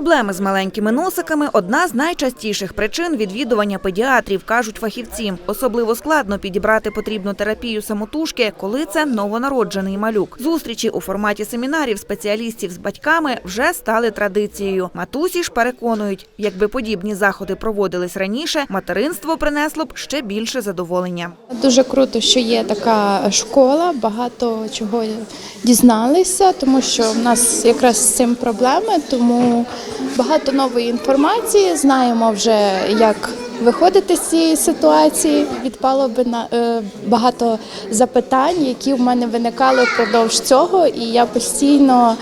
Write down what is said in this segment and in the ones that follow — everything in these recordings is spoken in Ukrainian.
Проблеми з маленькими носиками одна з найчастіших причин відвідування педіатрів, кажуть фахівці. Особливо складно підібрати потрібну терапію самотужки, коли це новонароджений малюк. Зустрічі у форматі семінарів спеціалістів з батьками вже стали традицією. Матусі ж переконують, якби подібні заходи проводились раніше, материнство принесло б ще більше задоволення. Дуже круто, що є така школа, багато чого дізналися, тому що в нас якраз з цим проблеми, тому багато нової інформації. Знаємо вже, як виходити з цієї ситуації. Відпало би на е, багато запитань, які в мене виникали впродовж цього, і я постійно.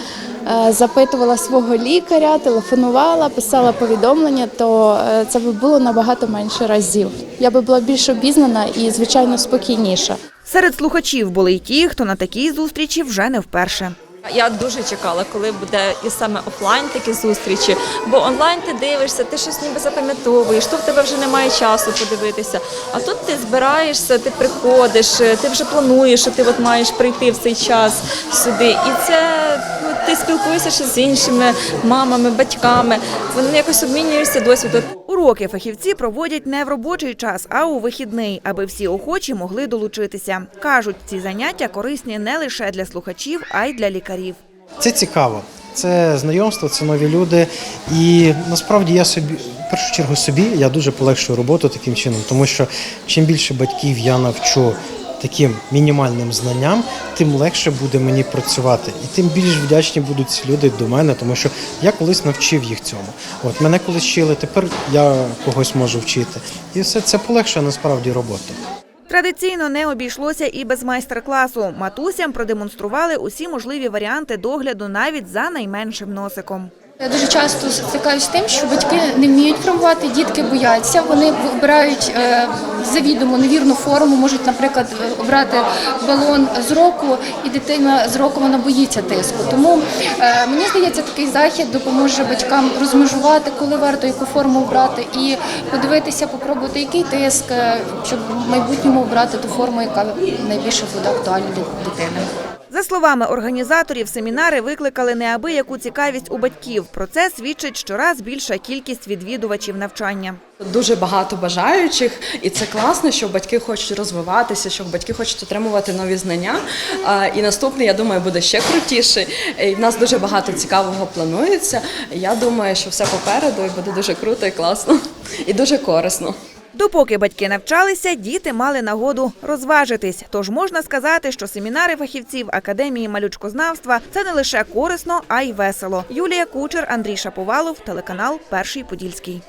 е, Запитувала свого лікаря, телефонувала, писала повідомлення, то е, це би було набагато менше разів. Я би була більш обізнана і, звичайно, спокійніша. Серед слухачів були й ті, хто на такій зустрічі вже не вперше. Я дуже чекала, коли буде і саме офлайн такі зустрічі, бо онлайн ти дивишся, ти щось ніби запам'ятовуєш, то в тебе вже немає часу подивитися. А тут ти збираєшся, ти приходиш, ти вже плануєш, що ти от маєш прийти в цей час сюди. І це ну, ти спілкуєшся ще з іншими мамами, батьками. Вони якось обмінюєшся досвідом. Уроки фахівці проводять не в робочий час, а у вихідний, аби всі охочі могли долучитися. Кажуть, ці заняття корисні не лише для слухачів, а й для лікарів. Це цікаво. Це знайомство, це нові люди. І насправді я собі, в першу чергу собі, я дуже полегшую роботу таким чином, тому що чим більше батьків я навчу таким мінімальним знанням, тим легше буде мені працювати. І тим більш вдячні будуть ці люди до мене, тому що я колись навчив їх цьому. От мене колись вчили, тепер я когось можу вчити. І все це полегшує насправді роботу. Традиційно не обійшлося і без майстер-класу. Матусям продемонстрували усі можливі варіанти догляду навіть за найменшим носиком. Я дуже часто стикаюся з тим, що батьки не вміють формувати, дітки бояться. Вони обирають е, завідомо невірну форму, можуть, наприклад, обрати балон з року, і дитина з року вона боїться тиску. Тому е, мені здається, такий захід допоможе батькам розмежувати, коли варто яку форму обрати, і подивитися, попробувати, який тиск, е, щоб в майбутньому обрати ту форму, яка найбільше буде актуальна для дитини. За словами організаторів, семінари викликали неабияку цікавість у батьків. Про це свідчить щораз більша кількість відвідувачів навчання. Дуже багато бажаючих, і це класно, що батьки хочуть розвиватися, що батьки хочуть отримувати нові знання. І наступний, я думаю, буде ще крутіший. І в нас дуже багато цікавого планується. Я думаю, що все попереду і буде дуже круто і класно, і дуже корисно. Допоки батьки навчалися, діти мали нагоду розважитись. Тож можна сказати, що семінари фахівців Академії малючкознавства це не лише корисно, а й весело. Юлія Кучер, Андрій Шаповалов, телеканал Перший Подільський.